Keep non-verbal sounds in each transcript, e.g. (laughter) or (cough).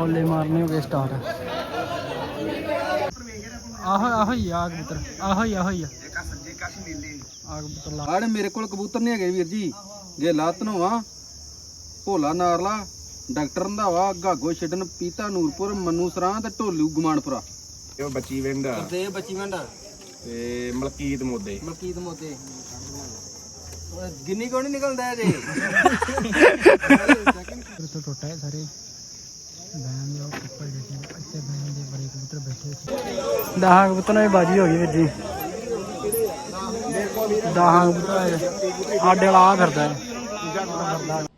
ਓਲੇ ਮਾਰਨੇ ਹੋ ਗਏ ਸਟਾਰਟ ਆਹੋ ਆਹੋ ਹੀ ਆ ਕਬੂਤਰ। ਆਹੋ ਹੀ ਆਹੋ ਹੀ ਆ। ਆ ਕਬੂਤਰ ਲਾ। ਆੜੇ ਮੇਰੇ ਕੋਲ ਕਬੂਤਰ ਨਹੀਂ ਹੈਗੇ ਵੀਰ ਜੀ। ਜੇ ਲੱਤ ਨੂੰ ਆ ਭੋਲਾ ਨਾਰਲਾ ਡਾਕਟਰ ਰੰਧਾਵਾ ਗਾਗੋ ਛੱਡਣ ਪੀਤਾ ਨੂਰਪੁਰ ਮੰਨੂ ਸਰਾਂ ਤੇ ਢੋਲੂ ਗੁਮਾਨਪੁਰਾ। ਇਹ ਬੱਚੀ ਵੰਡਾ। ਤੇ ਬੱਚੀ ਵੰਡਾ। ਤੇ ਮਲਕੀਤ ਮੋਦੇ। ਮਲਕੀਤ ਮੋਤੇ ਗਿੰਨੀ ਕੋ ਨਹੀਂ ਨਿਕਲਦਾ ਜੇ ਟੁੱਟਾ ਹੈ ਸਾਰੇ। ਬੈਨ ਦੇ ਉੱਪਰ ਬੈਠੇ ਨੇ, ਇੱਥੇ ਦੇ ਬੜੇ ਕਬੂਤਰ ਬੈਠੇ ਸੀ। ਦਹਾਂ ਕਬੂਤਰਾਂ ਦੀ ਬਾਜੀ ਹੋ ਗਈ ਵੀਰ ਜੀ। ਦਹਾਂ ਕਬੂਤਰ ਸਾਡੇ ਵਾਲਾ ਫਿਰਦਾ ਹੈ।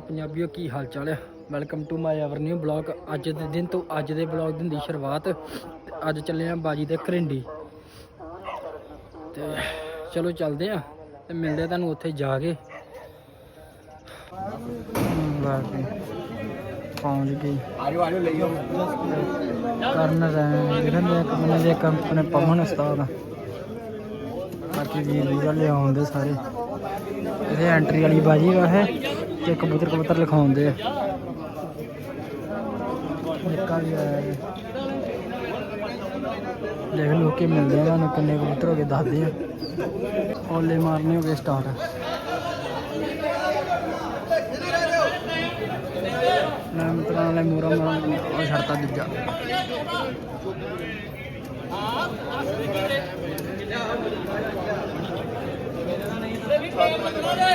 ਅਕਾਲ ਪੰਜਾਬੀਓ ਕੀ ਹਾਲ ਚਾਲ ਹੈ welcome to my ever new blog ਅੱਜ ਦੇ ਦਿਨ ਤੋਂ ਅੱਜ ਦੇ ਬਲੌਗ ਦੀ ਹੁੰਦੀ ਸ਼ੁਰੂਆਤ। ਅੱਜ ਚੱਲੇ ਆ ਬਾਜੀ ਤੇ ਕਰਿੰਡੀ ਤੇ ਚਲੋ ਚੱਲਦੇ ਆ ਤੇ ਮਿਲਦੇ ਤੁਹਾਨੂੰ ਉੱਥੇ ਜਾ ਕੇ। ਪਹੁੰਚ ਗਈ ਆਜੋ ਆਜੋ ਲਈ ਆਓ। ਕਰਨ ਰਹੇ ਇਹਨਾਂ ਦੇ ਇੱਕ ਬੰਦੇ ਦੇ ਇੱਕ ਆਪਣੇ ਪਵਨ ਉਸਤਾਦ। ਬਾਕੀ ਵੀ ਸਾਰੇ। ਇਹਦੇ ਐਂਟਰੀ ਵਾਲੀ ਬਾਜੀ ਵਾ ਹੈ ਤੇ ਕਬੂਤਰ ਕਬੂਤਰ ਲਿਖਾਉਂਦੇ ਆ। ਨਿੱਕਾ ਵੀ ਆਇਆ ਹੈ। ਦੇਖ ਲੋ ਕੇ ਮਿਲਦੇ ਆ ਤੁਹਾਨੂੰ, ਕਿੰਨੇ ਕਬੂਤਰ ਹੋ ਗਏ, ਦੱਸਦੇ ਆ। ਓਲੇ ਮਾਰਨੇ ਹੋ ਗਏ ਸਟਾਰਟ ਨਾ ਮਿੱਤਰਾਂ ਵਾਲੇ ਮੂਰਾ ਮਾਰ ਉਹ ਛੜਤਾ ਦੂਜਾ। ਓਲੇ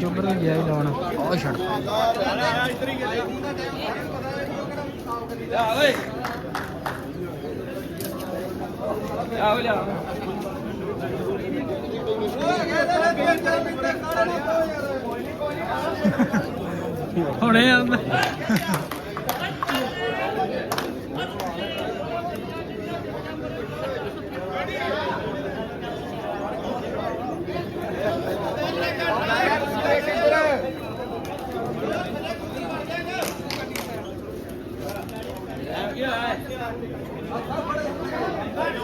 ਚੋਬਰ ਵੀ ਗਿਆ ਹੀ ਲਾਉਣ। ਉਹ ਛੱਡ। ਹੁਣੇ ਆਉਂਦਾ (laughs)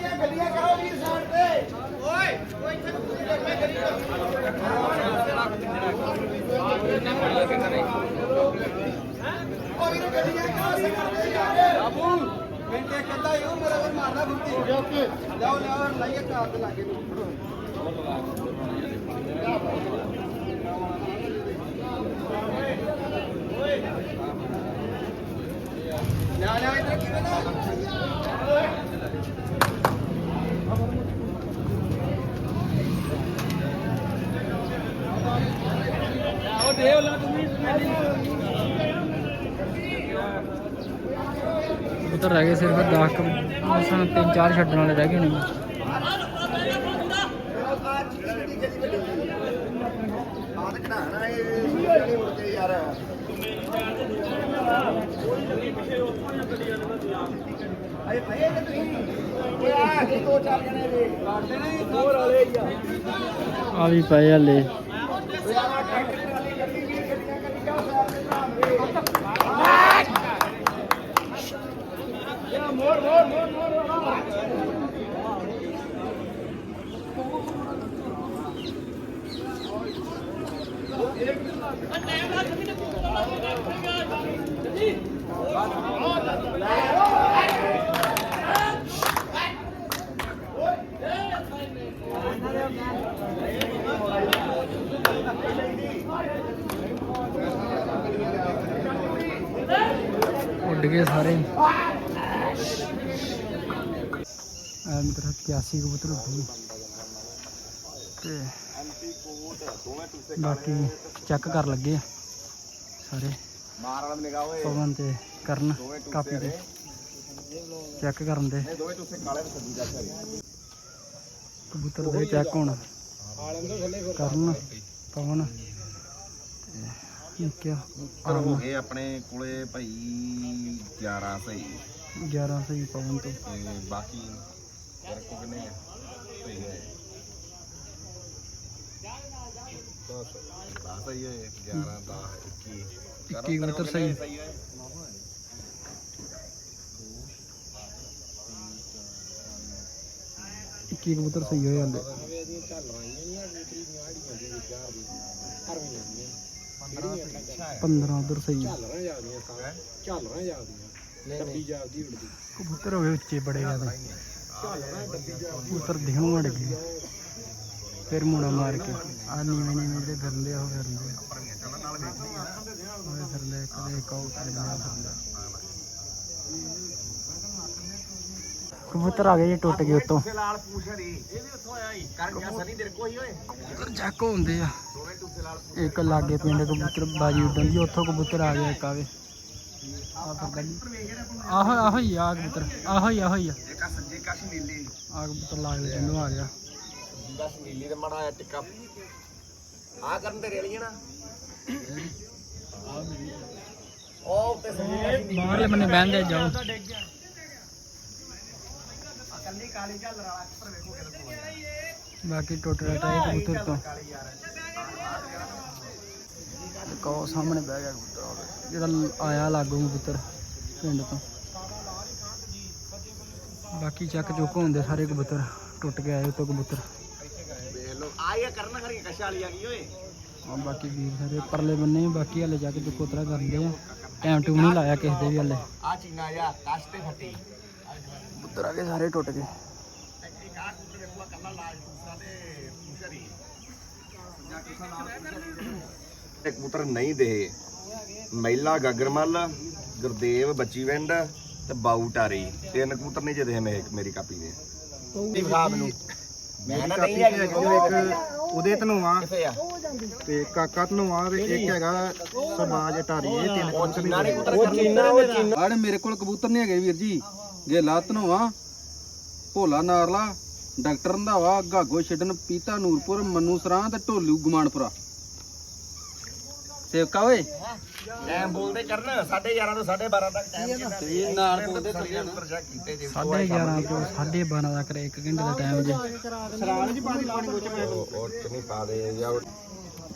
ਦੀਆਂ ਗੱਡੀਆਂ ਕਰੋ ਵੀ ਸਾਈਡ ਤੇ। ਓਏ ਕੋਈ ਇੱਥੇ ਕੁਝ ਦੇਖਣਾ ਕਰੀ ਉਹ ਵੀ ਗੱਡੀਆਂ ਕਰੋ ਸਕਦੇ ਯਾਰ ਬਾਬੂ ਮਿੰਟੇ ਕੱਢਾ ਯੋ ਮੇਰਾ ਵਰ ਮਾਰਨਾ ਬੁੱਤੀ ਓਕੇ ਜਾਓ ਲਿਆਓ ਲਾਈਏ ਕਾਰ ਤੇ ਲਾਗੇ ਨੂੰ। ਨਾ ਨਾ ਇਧਰ ਕਿਵੇਂ ਨਾ ਉਧਰ ਰਹਿ ਗਏ ਸਿਰਫ 10 ਕੁ ਸਾਨੂੰ ਤਿੰਨ ਚਾਰ ਛੱਡਣ ਵਾਲੇ ਰਹਿ ਗਏ ਨੇ ਆ ਵੀ ਪਏ ਹਲੇ ਉੱਡ ਗਏ ਸਾਰੇ। ਆ ਮਿੱਤਰ 81 ਕਬੂਤਰ ਉੱਡ ਤੇ ਬਾਕੀ ਚੈੱਕ ਕਰ ਲੱਗੇ ਆ ਸਾਰੇ। ਮਾਰ ਵਾਲਾ ਨਿਗਾਹ ਓਏ ਪਵਨ ਤੇ ਕਰਨ ਕਾਪੀ ਤੇ। ਚੈੱਕ ਕਰਨ ਦੇ। ਕਬੂਤਰ ਦੇ ਚੈੱਕ ਹੋਣ। ਕਰਨ ਪਵਨ ਤੇ ਨਿੱਕਿਆ ਪਰ ਹੋ ਗਏ ਆਪਣੇ ਕੋਲੇ ਭਾਈ 11 ਸਹੀ। 11 ਸਹੀ ਪਵਨ ਤੇ ਬਾਕੀ ਤੇਰੇ ਕੋ ਕਿੰਨੇ ਆ। ਸਹੀ ਹੈ। 10 ਸਹੀ ਹੈ 11 10 21 21 ਕਬੂਤਰ ਸਹੀ। ਸਹੀ ਹੈ। 21 ਕਬੂਤਰ ਸਹੀ ਹੋਏ ਹਲੇ 15 ਉਧਰ ਸਹੀ ਆ। ਕਬੂਤਰ ਹੋ? ਗਏ ਉੱਚੇ ਬੜੇ ਜ਼ਿਆਦਾ। ਕਬੂਤਰ ਦਿਖਣੋਂ ਅੜ ਗਏ ਫਿਰ ਮੁੜਾ ਮਾਰ ਕੇ। ਆ ਨੀਵੇਂ ਨੀਵੇਂ ਜਿਹੜੇ ਫਿਰਦੇ ਆ, ਉਹ ਫਿਰਦੇ ਉਹ ਫਿਰਦੇ ਕਦੇ ਇੱਕ ਉਹ ਫਿਰਦਾ ਕਬੂਤਰ ਆ ਗਏ ਜੇ ਟੁੱਟ ਗਏ ਉੱਤੋਂ। ਲਾਲ ਪੂਛ ਹਰੀ ਇਹ ਵੀ ਉੱਥੋਂ ਆਇਆ ਹੀ ਕਰ ਗਿਆ ਸਨੀ ਤੇਰੇ ਕੋਈ ਓਏ ਕਬੂਤਰ ਜੱਕ ਹੁੰਦੇ ਆ। ਇੱਕ ਲਾਗੇ ਪਿੰਡ ਕਬੂਤਰ, ਬਾਜੀ ਉੱਡਣ ਦੀ, ਉੱਥੋਂ ਕਬੂਤਰ ਆ ਗਿਆ ਇੱਕ ਆਵੇ। ਆ ਆਹੋ ਆਹੋ ਹੀ ਆ ਕਬੂਤਰ। ਆਹੋ ਹੀ ਆਹੋ ਹੀ ਆ। ਇੱਕ ਆ ਸੱਜੇ ਕਾਸ਼ ਨੀਲੀ। ਆ ਕਬੂਤਰ ਲਾਗੇ ਪਿੰਡੋਂ ਆ ਗਿਆ। ਕਾਸ਼ ਨੀਲੀ ਤੇ ਮੜਾ ਆਇਆ ਟਿੱਕਾ। ਆ ਕਰਨ ਤੇਰੇ ਵਾਲੀ ਨਾ। ਉਹ ਉੱਤੇ ਸੱਜੇ ਕਾਸ਼ ਬਾਹਰਲੇ ਬੰਨੇ ਬਹਿੰਦੇ ਜਾਓ। ਬਾਕੀ ਟੁੱਟ ਰਟਾ ਇਹ ਕਬੂਤਰ ਤੋਂ। ਕੋ ਸਾਹਮਣੇ ਬਹਿ ਗਿਆ ਕਬੂਤਰ ਗਿਆ। ਜਿਹੜਾ ਆਇਆ ਲਾਗੂ ਕਬੂਤਰ ਪਿੰਡ ਤੋਂ। ਬਾਕੀ ਚੱਕ ਚੁੱਕ ਹੁੰਦੇ ਸਾਰੇ ਕਬੂਤਰ ਟੁੱਟ ਕੇ ਆਏ ਉਤੋਂ ਕਬੂਤਰ। ਵੇਖ ਲੋ ਆਇਆ ਕਰਨ ਖਰੀ ਕਸ਼ ਵਾਲੀ ਆ ਗਈ ਓਏ। ਆ ਬਾਕੀ ਵੀਰ ਸਾਰੇ ਪਰਲੇ ਬੰਨੇ ਬਾਕੀ ਹਲੇ ਜਾ ਕੇ ਚੁੱਕ ਉਤਰਾ ਕਰਦੇ ਆ। ਟਾਈਮ ਟੂਮ ਨਹੀਂ ਲਾਇਆ ਕਿਸੇ ਦੇ ਵੀ ਹਲੇ। ਆ ਚੀਨਾ ਜਾ ਕਾਸ਼ ਤੇ ਫੱਟੀ। ਕਬੂਤਰ ਆ ਗਏ ਸਾਰੇ ਟੁੱਟ ਗਏ। ਇਹ ਕਬੂਤਰ ਨਹੀਂ ਦੇ। ਮਹਿਲਾ ਗਗਰਮਲ ਗੁਰਦੇਵ ਬੱਚੀ ਵਿੰਡ ਤੇ ਬਾਊ ਟਾਰੀ। ਤਿੰਨ ਕਬੂਤਰ ਨਹੀਂ ਜਿਹਦੇ ਮੇ ਮੇਰੀ ਕਾਪੀ ਦੇ। ਦਿਖਾ ਮੈਨੂੰ। ਮੈਂ ਨਾ ਨਹੀਂ ਹੈਗੀ ਉਹਦੇ ਧਨੋਆ। ਕਿੱਥੇ ਆ? ਤੇ ਕਾਕਾ ਧਨੋਆ ਤੇ ਇੱਕ ਹੈਗਾ ਸਮਾਜ ਢਾਰੀ ਇਹ ਤਿੰਨ ਚੀਨਾ ਨਹੀਂ ਕਬੂਤਰ ਉਹ ਚੀਨਾ ਉਹ ਚੀਨਾ ਆੜੇ ਮੇਰੇ ਕੋਲ ਕਬੂਤਰ ਨਹੀਂ ਹੈਗੇ ਵੀਰ ਜੀ। ਗੇਲਾ ਧਨੋਆ ਭੋਲਾ ਨਾਰਲਾ ਡਾਕਟਰ ਰੰਧਾਵਾ ਗਾਗੋ ਛੱਡਣ ਪੀਤਾ ਨੂਰਪੁਰ ਮੰਨੂ ਸਰਾਂ ਤੇ ਢੋਲੂ ਗਮਾਨਪੁਰਾ। ਸੇਵਕਾ ਓਏ। ਟਾਈਮ ਬੋਲਦੇ ਕਰਨ 11:30 ਤੋਂ 12:30 ਤੱਕ ਟਾਈਮ ਕਿੰਨਾ? ਇਹ ਨਾਲ ਬੋਲਦੇ ਥੱਲੇ ਨਾ। ਕਬੂਤਰ ਚੈੱਕ ਕੀਤੇ ਜੇ। ਸਾਢੇ 11 ਤੋਂ 12:30 ਤੱਕ ਇੱਕ ਘੰਟੇ ਦਾ ਟਾਈਮ ਜੇ। ਸਰਾਲ ਜੀ ਪਾਣੀ ਪਾਣੀ ਵਿੱਚ ਪੈ ਉਹ ਨਹੀਂ ਪਾ ਦੇ ਜਾਂ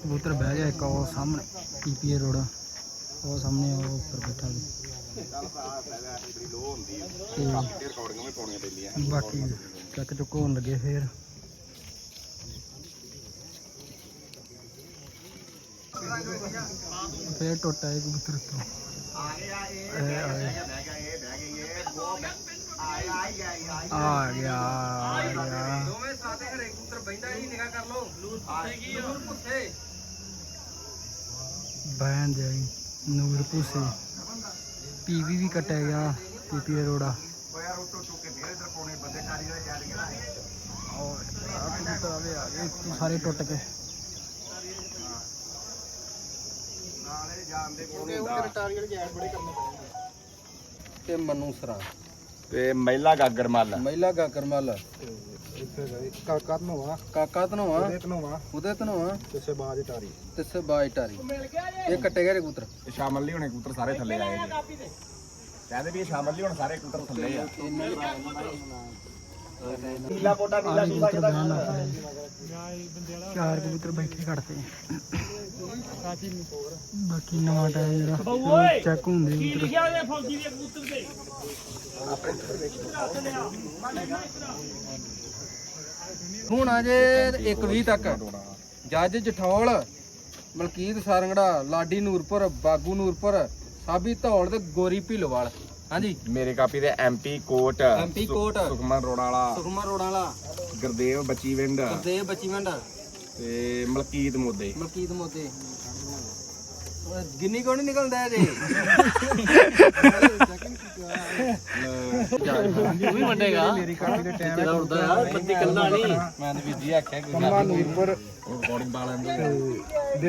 ਕਬੂਤਰ ਬਹਿ ਗਿਆ ਇੱਕ ਉਹ ਸਾਹਮਣੇ ਪੀਪੀਏ ਰੋਡ। ਉਹ ਸਾਹਮਣੇ ਉਹ ਉੱਪਰ ਬੈਠਾ ਜੀ ਬਾਕੀ ਚੱਕ ਚੁੱਕ ਹੋਣ ਲੱਗੇ ਫੇਰ। ਫੇਰ ਟੁੱਟ ਆਏ ਕਬੂਤਰ ਤੋਂ ਆ ਗਿਆ ਆ ਗਿਆ। ਦੋਵੇਂ ਸਾਥੇ ਹਰੇ ਕਬੂਤਰ ਬੈਂਦਾ ਹੀ ਨਿਗਾਹ ਕਰ ਲੋ ਨੂਰ ਪੁੱਥੇ ਕੀ ਨੂਰ ਪੁੱਥੇ ਬੈਨ ਜਾਈ ਨੂਰ ਭੂਸੇ। ਪੀਵੀ ਵੀ ਕੱਟਿਆ ਗਿਆ ਪੀਪੀਏ ਰੋੜਾ ਔਰ ਆ ਕਬੂਤਰ ਆਵੇ, ਆ ਗਏ ਸਾਰੇ ਟੁੱਟ ਕੇ ਤੇ ਮੰਨੂ ਸਰਾਂ। ਤੇ ਮਹਿਲਾ ਗਾਗਰਮਲ ਮਹਿਲਾ ਗਾਕਰਮਲ ਕਾਕਾ ਧਨੋਆ ਕਾਕਾ ਧਨੋਆ ਉਹਦੇ ਧਨੋਆ ਉਹਦੇ ਧਨੋਆ ਤੇ ਸਬਾਜ ਟਾਰੀ ਤੇ ਸਬਾਜ ਟਾਰੀ ਇਹ ਕੱਟੇ ਗਏ ਕਬੂਤਰ? ਸ਼ਾਮਲ ਨਹੀਂ ਹੋਣੇ ਕਬੂਤਰ ਸਾਰੇ ਥੱਲੇ ਆਏ ਜੀ। ਕਹਿੰਦੇ ਵੀ ਇਹ ਸ਼ਾਮਲ ਨਹੀਂ ਹੁਣ ਸਾਰੇ ਕਬੂਤਰ ਥੱਲੇ ਆ। ਨੀਲਾ ਕੋਟਾ ਬਹਿਣ ਲੱਗ ਪਏ ਚਾਰ ਕਬੂਤਰ ਬੈਠੇ ਖੜਦੇ ਬਾਕੀ ਨਵਾਂ ਟਾਇਰ ਜਿਹੜਾ ਚੈੱਕ ਹੁੰਦੇ ਕਬੂਤਰ। ਹੁਣ ਅਜੇ 120 ਤੱਕ। ਜੱਜ ਜਠੌਲ ਮਲਕੀਤ ਸਾਰੰਗੜਾ ਲਾਡੀ ਨੂਰਪੁਰ ਬਾਗੂ ਨੂਰਪੁਰ ਸਾਬੀ ਧੌਲ ਤੇ ਗੋਰੀ ਭਿੱਲੋਵਾਲ। ਹਾਂਜੀ। ਮੇਰੇ ਕਾਪੀ ਦੇ ਐਮਪੀ ਕੋਟ MP ਕੋਟ। ਸੁਖਮਨ ਰੋੜ ਵਾਲਾ ਸੁਖਮਾ ਰੋੜਾਂ ਵਾਲਾ ਗੁਰਦੇਵ ਬੱਚੀਵਿੰਡ। ਦੇਵ ਬੱਚੀਵੰਡ। ਤੇ ਮਲਕੀਤ ਮੋਦੇ। ਮਲਕੀਤ ਮੋਤੇ ਓਏ ਗਿੰਨੀ ਕੋ ਨਹੀਂ ਨਿਕਲਦਾ ਜੇ? ਮੇਰੀ ਕਾਪੀ ਦੇ ਟਾਈਮ ਹੈ ਮੈਂ ਤਾਂ ਵੀਰ ਜੀ ਆਖਿਆ ਕਿ ਕੰਮਾ ਨੂਰਪੁਰ ਰਿਕਾਰਡਿੰਗ ਪਾ ਲੈਂਦੇ ਤੇ।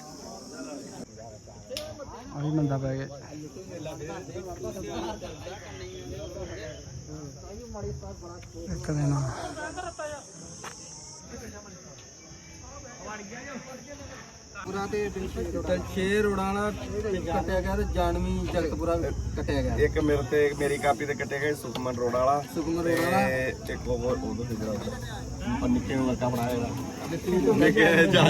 ਆਹੀ ਬੰਦਾ ਪੈ ਗਿਆ। ਇੱਕ ਦਿਨ। ਪੂਰਾ ਤੇ ਰੋੜਾਂ ਵਾਲਾ ਕੱਟਿਆ ਗਿਆ ਤੇ ਜਾਨਵੀ ਜਗਤਪੁਰਾ ਕੱਟਿਆ ਗਿਆ। ਇੱਕ ਮੇਰੇ ਤੇ ਮੇਰੀ ਕਾਪੀ ਤੇ ਕੱਟੇ ਗਏ ਸੁਖਮਨ ਰੋੜ ਵਾਲਾ। ਸੁਖਮਨ ਰੋੜ ਵਾਲਾ? ਤੇ ਇੱਕ ਹੋਰ ਉਦੋਂ ਤੇ ਜਿਹੜਾ ਉਹ। ਨਿੱਕੇ ਨੂੰ ਲੱਗਾ ਬਣਾਇਆ ਇਹਦਾ ਨਿੱਕੇ ਜਾ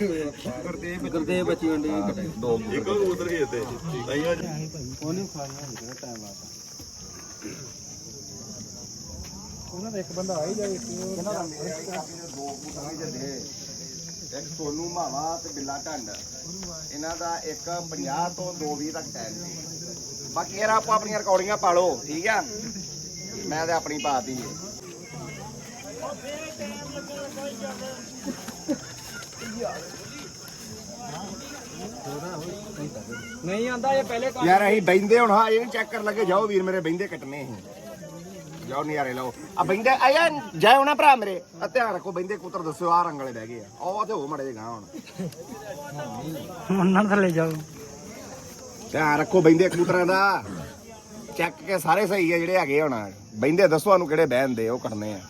ਗੁਰਦੇਵ ਗੁਰਦੇਵ ਬੱਚੀ ਕੱਟਿਆ ਦੋ ਇੱਕੋ ਉਧਰ ਗਏ ਤੇ। ਤਾਈਓ ਉਹਨੇ ਖਾਣੀਆਂ ਨਹੀਂ ਟਾਈਮ ਲੱਗਦਾ ਉਹਨਾਂ ਦਾ ਇੱਕ ਬੰਦਾ ਆ ਹੀ ਜਾਵੇ ਇਹਨਾਂ ਦਾ ਮੇਰੇ ਦੇ ਦੋ ਕੂਟਾਂ ਜਦੇ ਇੱਕ ਸੋਨੂ ਮਾਵਾ ਤੇ ਬਿੱਲਾ ਢੰਡ। ਇਹਨਾਂ ਦਾ ਇੱਕ 50 ਤੋਂ 220 ਤੱਕ ਟਾਈਮ ਸੀ। ਬਾਕੀ ਯਾਰ ਆਪੋ ਆਪਣੀਆਂ ਰਿਕਾਰਡਿੰਗਾਂ ਪਾ ਲਓ ਠੀਕ ਆ? ਮੈਂ ਤੇ ਆਪਣੀ ਪਾਤੀ ਹੈ ਨਹੀਂ ਆਂਦਾ ਇਹ ਪਹਿਲੇ ਯਾਰ ਅਸੀਂ ਬੈਂਦੇ ਹੁਣ ਹਾਂ ਇਹ ਨਹੀਂ ਚੈੱਕ ਕਰਨ ਲੱਗੇ ਜਾਓ ਵੀਰ ਮੇਰੇ ਬੈਂਦੇ ਕੱਟਨੇ ਅਸੀਂ। ਜਾਓ ਨਜ਼ਾਰੇ ਲਓ। ਆ ਬੈਂਦੇ ਆਇਆ ਜਾਓ ਨਾ ਭਰਾ ਮੇਰੇ ਆ ਧਿਆਨ ਰੱਖੋ ਬੈਂਦੇ ਕੁੱਤਰ ਦੱਸਿਓ ਆ ਰੰਗ ਵਾਲੇ ਬਹਿ ਗਏ ਆ। ਉਹ ਤੇ ਹੋ ਮੜੇ ਗਾਂ ਹੁਣ। ਮੰਨਣ ਥੱਲੇ ਜਾਓ। ਧਿਆਨ ਰੱਖੋ ਬੈਂਦੇ ਕਬੂਤਰਾਂ ਦਾ। ਚੈੱਕ ਕੇ ਸਾਰੇ ਸਹੀ ਆ ਜਿਹੜੇ ਹੈਗੇ ਹੁਣ। ਬੈਂਦੇ ਦੱਸੋ ਸਾਨੂੰ ਕਿਹੜੇ ਬਹਿੰਦੇ ਉਹ ਕਰਨੇ ਆ।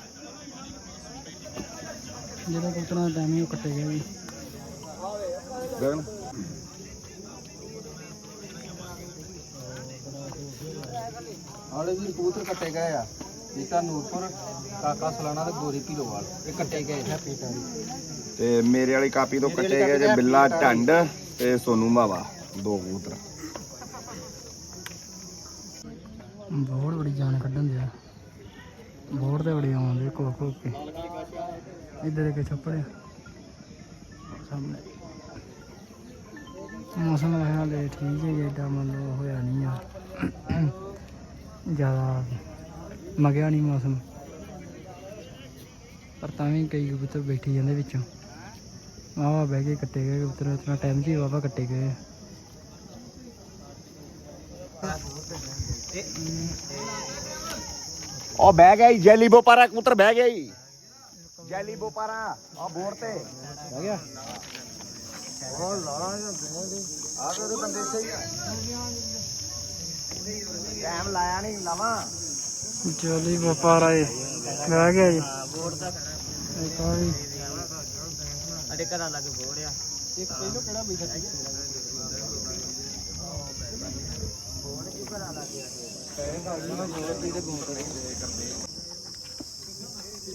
ਜਿਹੜਾ ਕਬੂਤਰਾਂ ਦਾ ਟਾਈਮ ਹੀ ਉਹ ਕੱਟੇ ਗਿਆ ਜੀ। ਗਗਨ ਆਲੇ ਵੀ ਕਬੂਤਰ ਕੱਟੇ ਗਏ ਆ। ਨੀਤਾ ਨੂਰਪੁਰ ਕਾਕਾ ਸਲਾਣਾ ਤੇ ਗੋਰੀ ਭੀਲੋਵਾਲ। ਇਹ ਕੱਟੇ ਗਏ ਹੈਪੀ ਤੇ ਮੇਰੇ ਵਾਲੀ ਕਾਪੀ ਤੋਂ ਕੱਟੇ ਗਏ ਜੇ ਬਿੱਲਾ ਢੰਡ ਤੇ ਸੋਨੂ ਮਾਵਾ ਦੋ ਕਬੂਤਰ। ਬਹੁਤ ਬੜੀ ਜਾਨ ਕੱਢਣ ਦਿਆ। ਬਹੁਤ ਤੇ ਬੜੀ ਆਉਂਦੇ ਕੋ ਕੋ। ਕੇ ਇੱਧਰ ਦੇ ਕੇ ਛੱਪੜਿਆ ਸਾਹਮਣੇ। ਮੌਸਮ ਹਾਲੇ ਠੀਕ ਹੈ ਏਡਾ ਮਤਲਬ ਹੋਇਆ ਨਹੀਂ ਆ। ਜ਼ਿਆਦਾ ਮਗਿਆ ਨਹੀਂ ਮੌਸਮ। ਪਰ ਤਾਂ ਵੀ ਕਈ ਕਬੂਤਰ ਬੈਠੀ ਜਾਂਦੇ ਵਿੱਚੋਂ। ਵਾਵਾ ਬਹਿ ਕੇ ਕੱਟੇ ਗਏ ਕਬੂਤਰ ਇਤਨਾ ਟਾਈਮ ਹੀ ਵਾਵਾ ਕੱਟੇ ਗਏ। ਉਹ ਬਹਿ ਗਿਆ ਜੀ ਜੈਲੀ ਬੋਪਾਰਾ ਕਬੂਤਰ ਬਹਿ ਗਿਆ ਜੀ। ਜੈਲੀ ਬੋਪਾਰਾ ਆ ਬੋਰ ਤੇ। ਬਹਿ ਗਿਆ। ਉਹ ਲਾਲਾ ਆ ਤੇ ਬੰਦੇ ਸਹੀ ਆ। ਟਾਈਮ ਲਾਇਆ ਨਹੀਂ ਲਾਵਾਂ। ਜੋਲੀ ਵਪਾਰਾ ਏ ਬਹਿ ਗਿਆ ਜੀ। ਬੋਰਡ ਤੱਕ ਵੀ। ਅੜੇ ਘਰਾਂ ਲੱਗ ਬੋੜਿਆ ਇੱਕ ਪਹਿਲੋਂ ਕਿਹੜਾ ਬੈਠਾ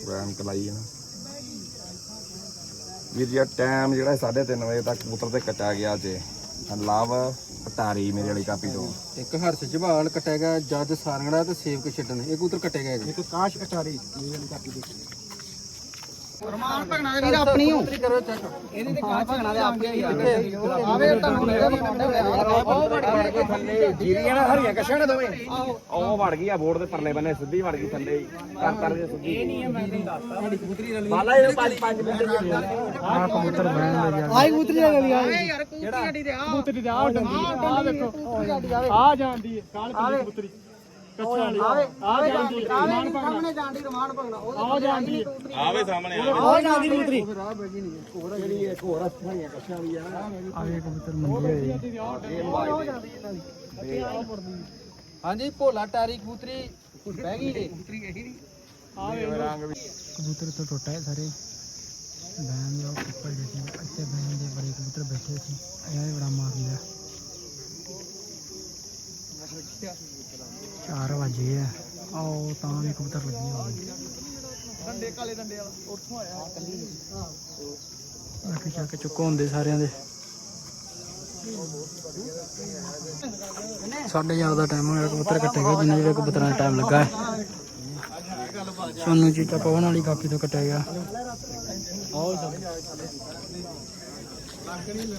ਵੈਨ ਕਲਾਈ ਨਾ। ਵੀਰ ਜੀ ਟਾਈਮ ਜਿਹੜਾ 3:30 ਵਜੇ ਤੱਕ ਕਬੂਤਰ ਤੇ ਕੱਟਿਆ ਗਿਆ ਜੇ। ਲਵ ਪਟਾਰੀ ਮੇਰੇ ਵਾਲੀ ਕਾਪੀ ਤੋਂ। ਇੱਕ ਹਰਸ ਜਵਾਲ ਕੱਟਿਆ ਗਿਆ ਜੱਜ ਸਾਰੰਗੜਾ ਤੇ ਸੇਵਕ ਛੱਡਣ। ਇਹ ਕਬੂਤਰ ਕੱਟੇ ਗਏ ਜੀ। ਇੱਕ ਕਾਸ਼ ਕਟਾਰੀ ਮੇਰੀ ਵਾਲੀ ਕਾਪੀ ਦੇ ਰਮਾਨ ਭਗਣਾ ਦੇ ਵੀਰ ਆਪਣੀ ਹੋ। ਕਰੋ ਚੈੱਕ ਇਹਦੀ ਤੇ ਕਾਹ ਭਗਣਾ ਦੇ ਆਪੇ ਹੀ ਆਵੇ ਤੁਹਾਨੂੰ ਜੀਰੀਆਂ ਨਾਲ ਹਰੀਆਂ ਕੱਛਾਂ ਨੇ ਦੋਵੇਂ। ਉਹ ਵੜ ਗਈ ਆ ਬੋਰਡ ਦੇ ਪਰਲੇ ਬੰਨੇ ਸਿੱਧੀ ਵੜ ਗਈ ਥੱਲੇ ਹੀ। ਕਰ ਕਰ ਕੇ ਸਿੱਧੀ। ਇਹ ਨਹੀਂ ਮੈਂ ਤੁਹਾਡੀ ਕਬੂਤਰੀ ਰਲੀ। ਬਾਲਾ ਇਹ 5 5 ਮਿੰਟ ਦੀ ਆ ਕਬੂਤਰ ਬਹਿਣ ਦੇ ਜਾ ਆਈ ਕਬੂਤਰੀ ਵਾਲੀ ਆਈ ਯਾਰ ਕਬੂਤਰੀ ਗੱਡੀ ਦੇ ਆ ਕਬੂਤਰੀ ਦੇ ਆ ਡੰਡੀ ਆ ਦੇਖੋ। ਆ ਜਾਂਦੀ ਹੈ। ਕਾਲ ਕਬੂਤਰੀ। ਆਵੇ ਆਵੇ ਜਾਂਦੀ ਆਵੇ ਸਾਹਮਣੇ ਜਾਂਦੀ ਰਮਾਨ ਭਗਣਾ। ਉਹ ਜਾਂਦੀ ਆਵੇ ਸਾਹਮਣੇ ਉਹ ਜਾਂਦੀ ਕਬੂਤਰੀ ਆਵੇ ਕਬੂਤਰ ਹਾਂਜੀ ਭੋਲਾ ਟਾਰੀ ਕਬੂਤਰੀ ਬਹਿ ਗਈ ਜੇ। ਕਬੂਤਰ ਤੋਂ ਟੁੱਟਾ ਹੈ ਸਾਰੇ। ਬੈਨ ਦੇ ਉੱਪਰ ਦੇਖੀ ਇੱਥੇ ਬੈਨ ਦੇ ਬੜੇ ਕਬੂਤਰ ਬੈਠੇ ਸੀ ਨੇ ਬੜਾ ਮਾਰ ਲਿਆ। 4 ਵਜੇ ਆ। ਆਓ ਤਾਂ ਵੀ ਕਬੂਤਰ ਲੱਗੇ ਹੋਏ ਡੰਡੇ ਕਾਲੇ ਡੰਡੇ ਵਾਲਾ ਉੱਥੋਂ ਆਇਆ। ਬਾਕੀ ਚੱਕ ਚੁੱਕ ਹੁੰਦੇ ਸਾਰਿਆਂ ਦੇ। ਸਾਢੇ ਜ਼ਿਆਦਾ ਦਾ ਟਾਈਮ ਹੋਇਆ ਕਬੂਤਰ ਕੱਟੇਗਾ ਜਿੰਨਾ ਜਿਹੜਾ ਕਬੂਤਰਾਂ ਦਾ ਟਾਈਮ ਲੱਗਾ ਹੈ। ਸੋਨੂੰ ਚੀਚਾ ਪਵਨ ਵਾਲੀ ਕਾਪੀ ਤੋਂ ਕੱਟਿਆ ਗਿਆ।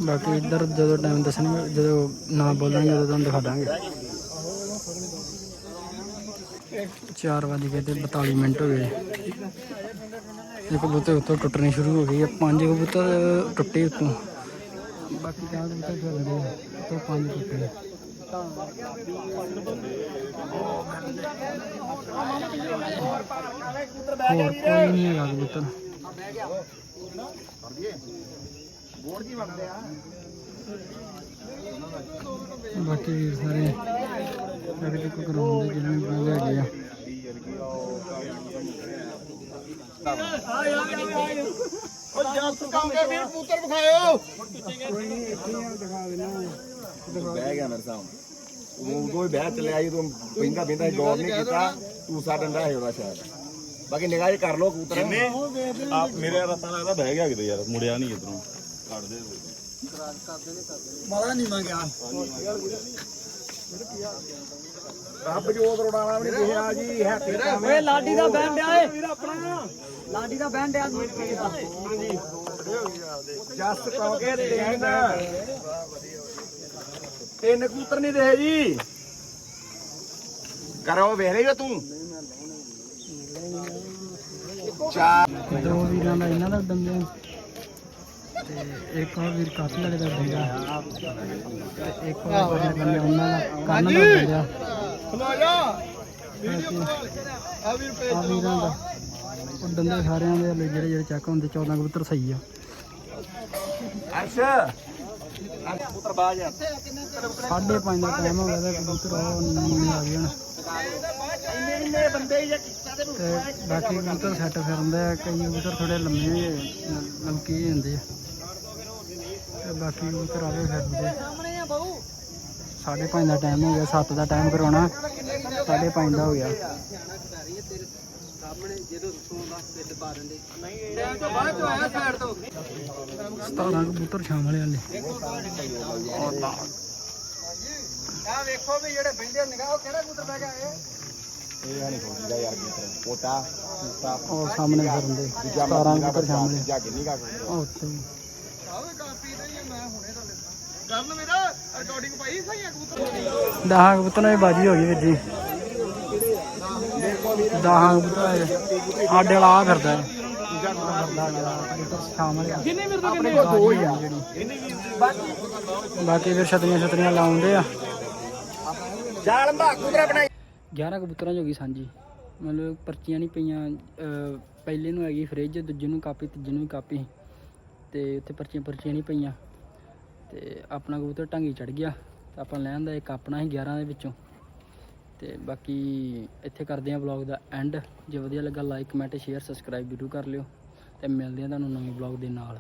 ਬਾਕੀ ਇੱਧਰ ਜਦੋਂ ਟਾਈਮ ਦੱਸਣਗੇ ਜਦੋਂ ਨਾ ਬੋਲਣਗੇ ਉਦੋਂ ਤੁਹਾਨੂੰ ਦਿਖਾ ਦਾਂਗੇ। 4 ਵਜੇ ਗਏ ਤੇ 42 ਮਿੰਟ ਹੋ ਗਏ। ਇਹ ਕਬੂਤਰ ਉੱਤੋਂ ਟੁੱਟਣੇ ਸ਼ੁਰੂ ਹੋ ਗਏ। ਆ ਪੰਜ ਕਬੂਤਰ ਟੁੱਟੇ ਉੱਤੋਂ। ਬਾਕੀ ਚਾਰ ਕਬੂਤਰ ਚੱਲ ਗਏ। ਉੱਤੋਂ ਪੰਜ ਟੁੱਟੇ। ਹੋਰ ਕੋਈ ਨਹੀਂ ਹੈਗਾ ਕਬੂਤਰ। ਬਾਕੀ ਵੀਰ ਸਾਰੇ ਅਗਲੇ ਕੋ ਕਰਾਉਂਦੇ ਜਿਹਨਾਂ ਨੇ ਬਣਾ ਲੈ ਗਏ ਆ। ਬਹਿ ਗਿਆ ਮੇਰੇ ਸਾਹਮਣੇ ਉਹ ਕੋਈ ਬਹਿ ਚੱਲਿਆ ਜੀ ਤੂੰ ਪਿੰਗਾ ਬਿੰਦਾ ਗੌਰ ਨਹੀਂ ਕੀਤਾ ਤੂੰ ਸਾ ਡੰਡਾ ਹੈ ਉਹਦਾ ਸ਼ਾਇਦ। ਬਾਕੀ ਨਿਗਾਹ ਜੇ ਕਰ ਲੋ ਕਬੂਤਰ ਆ ਮੇਰੇ ਰਸਤਾ ਲੱਗਦਾ ਬਹਿ ਗਿਆ ਕਿਤੇ ਯਾਰ ਮੁੜਿਆ ਨਹੀਂ ਇਧਰੋਂ। ਕੱਢ ਦੇ। ਰੱਬ ਜੋਤ ਰੋੜਾਣਾ ਵੀ ਨਹੀਂ ਕਿਹਾ ਜੀ ਹੈਪੀ ਓਏ ਲਾਡੀ ਦਾ ਬੈਂਡ ਆ ਏ। ਲਾਡੀ ਦਾ ਬੈਂਡ ਆ ਜਸ ਕਹੋਗੇ ਤਿੰਨ ਤਿੰਨ ਕਬੂਤਰ ਨਹੀਂ ਦੇ ਜੀ। ਕਰੋ ਵੇਖ ਰਹੀ ਹੋ ਤੂੰ? ਚਾਰ। ਦੋ ਵੀਰਾਂ ਦਾ ਇਹਨਾਂ ਦਾ ਡੰਗਾ ਤੇ ਇੱਕ ਹੋਰ ਵੀਰ ਕਾਫੀ ਵਾਲੇ ਦਾ ਡੰਗਾ ਤੇ ਇੱਕ ਹੋਰ ਵੀਰ ਬੰਦੇ ਉਹਨਾਂ ਦਾ ਕੰਨ ਦਾ ਡੰਗਾ ਖਲੋ ਜਾ ਆ ਵੀਰਾਂ ਦਾ ਉਹ ਡੰਗੇ ਸਾਰਿਆਂ ਦੇ ਹਲੇ ਜਿਹੜੇ ਜਿਹੜੇ ਚੱਕ ਹੁੰਦੇ 14 ਕਬੂਤਰ ਸਹੀ ਆ। ਅਰਸ਼ ਕਬੂਤਰ ਬਾਜ ਆ। ਸਾਢੇ ਪੰਜ ਦਾ ਟਾਈਮ ਹੋ ਗਿਆ ਤੇ ਕਬੂਤਰ ਉਹ ਨਹੀਂ ਆ ਗਏ ਹੁਣ ਇੰਨੇ ਬੰਦੇ ਹੀ ਤੇ ਬਾਕੀ ਕਬੂਤਰ ਸੈੱਟ ਫਿਰਦੇ ਆ ਕਈ ਕਬੂਤਰ ਥੋੜੇ ਲੰਮੇ ਲੰਕੀ ਜਾਂਦੇ ਆ। ਤੇ ਬਾਕੀ ਪੰਜ ਦਾ ਟਾਈਮ ਹੋ ਗਿਆ 7 ਦਾ ਟਾਈਮ ਕਰਾਉਣਾ। ਸਾਢੇ ਪੰਜ ਦਾ ਹੋ ਗਿਆ। ਬਾਅਦ ਚ ਆਇਆ ਸਾਈਡ ਤੋਂ 17 ਕਬੂਤਰ ਸ਼ਾਮਲ ਆ ਹਲੇ ਆ ਵੇਖੋ ਵੀ ਜਿਹੜੇ ਬੈਂਦੇ ਨਿਗਾਹ ਉਹ ਕਿਹੜਾ ਕਬੂਤਰ ਬਹਿ ਗਿਆ ਇਹ ਨਹੀਂ ਪੋਟਾ ਉਹ ਸਾਹਮਣੇ 17 ਕਬੂਤਰ ਨਹੀਂ ਆ ਉਹ ਉੱਥੇ ਵੀ। ਆਵੇ ਕਾਪੀ ਤੇ ਮੈਂ ਹੁਣੇ ਥੱਲੇ ਕਰਨ ਮੇਰਾ ਰਿਕਾਰਡਿੰਗ ਪਾਈ ਸਹੀ ਆ ਕਬੂਤਰ ਦਸਾਂ ਕਬੂਤਰਾਂ ਦੀ ਬਾਜੀ ਹੋ ਗਈ ਵੀਰ ਜੀ। ਦਸਾਂ ਕਬੂਤਰ ਸਾਡੇ ਵਾਲਾ ਆ ਫਿਰਦਾ ਹੈ ਆ। ਆ ਬਾਕੀ ਫਿਰ ਛਤਰੀਆਂ ਛਤਰੀਆਂ ਲਾਉਂਦੇ ਆ। ਜਾਲ ਕਬੂਤਰ ਬਣਾਈ 11 ਕਬੂਤਰਾਂ 'ਚ ਹੋ ਗਈ ਸਾਂਝੀ। ਮਤਲਬ ਪਰਚੀਆਂ ਨਹੀਂ ਪਈਆਂ ਪਹਿਲੇ ਨੂੰ ਹੈਗੀ ਫ੍ਰਿਜ ਦੂਜੇ ਨੂੰ ਕਾਪੀ ਤੀਜੇ ਨੂੰ ਵੀ ਕਾਪੀ। ਤੇ ਉੱਥੇ ਪਰਚੀਆਂ ਪਰਚੀਆਂ ਨਹੀਂ ਪਈਆਂ। ਤੇ ਆਪਣਾ ਕਬੂਤਰ ਟਾਂਗੀ ਚੜ ਗਿਆ। ਤੇ ਆਪਾਂ ਲੈਣ ਦਾ ਇੱਕ ਆਪਣਾ ਹੀ 11 ਦੇ ਵਿੱਚੋਂ। ਤੇ ਬਾਕੀ ਇੱਥੇ ਕਰਦੇ ਹਾਂ ਵਲੌਗ ਦਾ ਐਂਡ ਜੇ ਵਧੀਆ ਲੱਗਾ ਲਾਈਕ ਕਮੈਂਟ ਸ਼ੇਅਰ ਸਬਸਕ੍ਰਾਈਬ ਜ਼ਰੂਰ ਕਰ ਲਿਓ। ਤੇ ਮਿਲਦੇ ਹਾਂ ਤੁਹਾਨੂੰ ਨਵੇਂ ਵਲੌਗ ਦੇ ਨਾਲ।